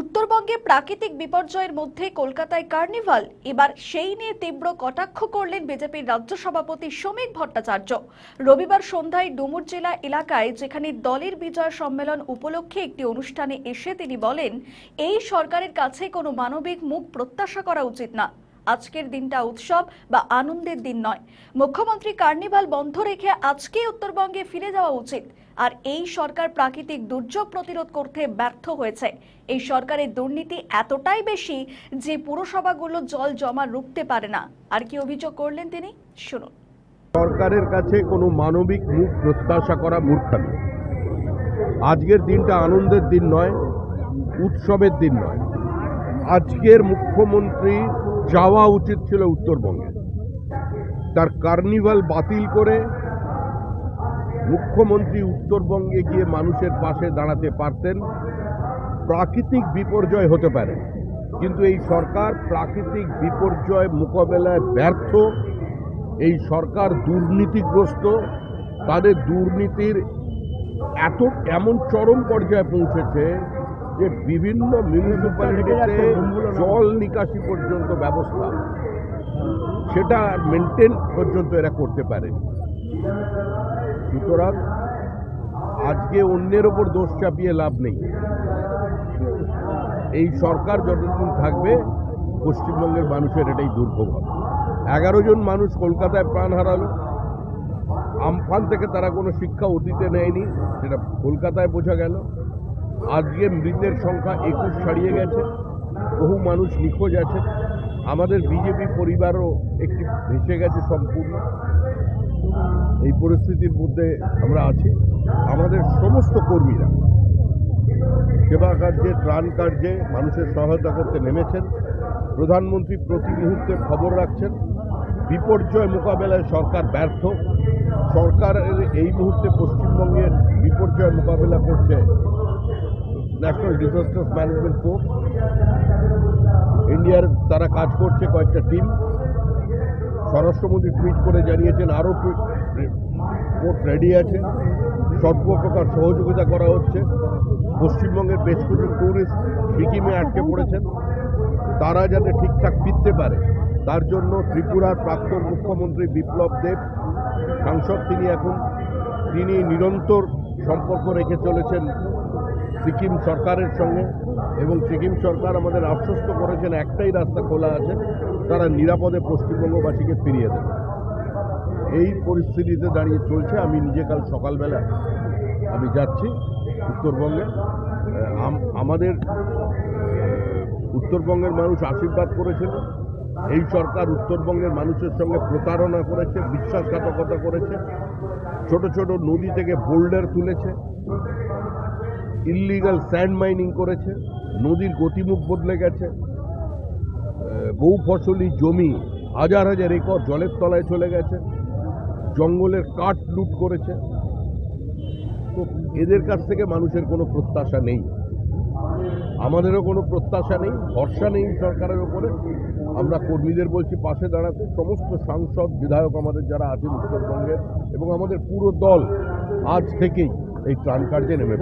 উত্তরবঙ্গে প্রাকৃতিক বিপর্যয়ের মধ্যে কলকাতায় কার্নিভাল। এবার সেই নিয়ে তীব্র কটাক্ষ করলেন বিজেপির রাজ্য সভাপতি শ্রমিক ভট্টাচার্য। রবিবার সন্ধ্যায় ডুমুর জেলা এলাকায় যেখানে দলের বিজয় সম্মেলন উপলক্ষে একটি অনুষ্ঠানে এসে তিনি বলেন, এই সরকারের কাছে কোনো মানবিক মুখ প্রত্যাশা করা উচিত না। আজকের দিনটা উৎসব বা আনন্দের দিন নয়। মুখ্যমন্ত্রী কার্নিভাল বন্ধ রেখে আজকেই উত্তরবঙ্গে ফিরে যাওয়া উচিত। আর এই সরকার প্রাকৃতিক দুর্যোগ প্রতিরোধ করতে ব্যর্থ হয়েছে। এই সরকারের দুর্নীতি এতটাই বেশি যে পুরসভাগুলো জল জমা রুখতে পারে না। আর কি অভিযোগ করলেন তিনি? শুনুন। সরকারের কাছে কোনো মানবিক মুখ প্রত্যাশা করা মূর্খামি আজকের দিনটা আনন্দের দিন নয়, উৎসবের দিন নয়। আজকের মুখ্যমন্ত্রী যাওয়া উচিত ছিল উত্তরবঙ্গে। তার কার্নিভাল বাতিল করে মুখ্যমন্ত্রী উত্তরবঙ্গে গিয়ে মানুষের পাশে দাঁড়াতে পারতেন, প্রাকৃতিক বিপর্যয় হতে পারে। কিন্তু এই সরকার প্রাকৃতিক বিপর্যয় মোকাবেলায় ব্যর্থ। এই সরকার দুর্নীতিগ্রস্ত। তাদের দুর্নীতির এত, এমন চরম পর্যায়ে পৌঁছেছে যে বিভিন্ন মিউনিসিপ্যালিটিতে জল নিকাশি পর্যন্ত ব্যবস্থা। সেটা মেনটেন পর্যন্ত এরা করতে পারে। সুতরাং আজকে অন্যের ওপর দোষ চাপিয়ে লাভ নেই। এই সরকার যতদিন থাকবে, পশ্চিমবঙ্গের মানুষের এটাই দুর্ভোগ হবে। এগারো জন মানুষ কলকাতায় প্রাণ হারালো। আমফান থেকে তারা কোনো শিক্ষা অতীতে নেয়নি, সেটা কলকাতায় বোঝা গেল। আজকে মৃতের সংখ্যা একুশ ছাড়িয়ে গেছে। বহু মানুষ নিখোঁজ আছে। আমাদের বিজেপি পরিবারও একটি ভেসে গেছে সম্পূর্ণ। এই পরিস্থিতির মধ্যে আমরা আছি। আমাদের সমস্ত কর্মীরা সেবা কার্যে, ত্রাণ কার্যে মানুষের সহায়তা করতে নেমেছেন। প্রধানমন্ত্রী প্রতি মুহূর্তে খবর রাখছেন, বিপর্যয় মোকাবেলায় সরকার ব্যর্থ। সরকারের এই মুহূর্তে পশ্চিমবঙ্গের বিপর্যয় মোকাবেলা করছে ন্যাশনাল ডিজাস্টার ম্যানেজমেন্ট ফোর্স ইন্ডিয়ার তারা কাজ করছে কয়েকটা টিম স্বরাষ্ট্রমন্ত্রী টুইট করে জানিয়েছেন, আরও ফোর্স রেডি আছে। সর্বপ্রকার সহযোগিতা করা হচ্ছে। পশ্চিমবঙ্গের বেশ কিছু ট্যুরিস্ট সিকিমে আটকে পড়েছেন। তারা যাতে ঠিকঠাক ফিরতে পারে, তার জন্য ত্রিপুরার প্রাক্তন মুখ্যমন্ত্রী বিপ্লব দেব, সাংসদ তিনি এখন, তিনি নিরন্তর সম্পর্ক রেখে চলেছেন সিকিম সরকারের সঙ্গে এবং সিকিম সরকার আমাদের আশ্বস্ত করেছেন, একটাই রাস্তা খোলা আছে তারা নিরাপদে পশ্চিমবঙ্গবাসীকে ফিরিয়ে দেবে। এই পরিস্থিতিতে দাঁড়িয়ে চলছে। আমি নিজে কাল সকালবেলা আমি যাচ্ছি উত্তরবঙ্গে। আমাদের উত্তরবঙ্গের মানুষ আশীর্বাদ করেছিল এই সরকার উত্তরবঙ্গের মানুষের সঙ্গে প্রতারণা করেছে, বিশ্বাসঘাতকতা করেছে। ছোট ছোট নদী থেকে বোল্ডার তুলেছে। ইল্লিগাল স্যান্ড মাইনিং করেছে। নদীর গতিমুখ বদলে গেছে। বহু ফসলি জমি হাজার হাজার একর জলের তলায় চলে গেছে, জঙ্গলের কাঠ লুট করেছে। তো এদের কাছ থেকে মানুষের কোনো প্রত্যাশা নেই। আমাদেরও কোনো প্রত্যাশা নেই, ভরসা নেই সরকারের ওপরে। আমরা কর্মীদের বলছি, পাশে দাঁড়াতে। সমস্ত সাংসদ, বিধায়ক আমাদের যারা আছেন উত্তরবঙ্গের এবং আমাদের পুরো দল আজ থেকেই এই ত্রাণ কার্যে নেমে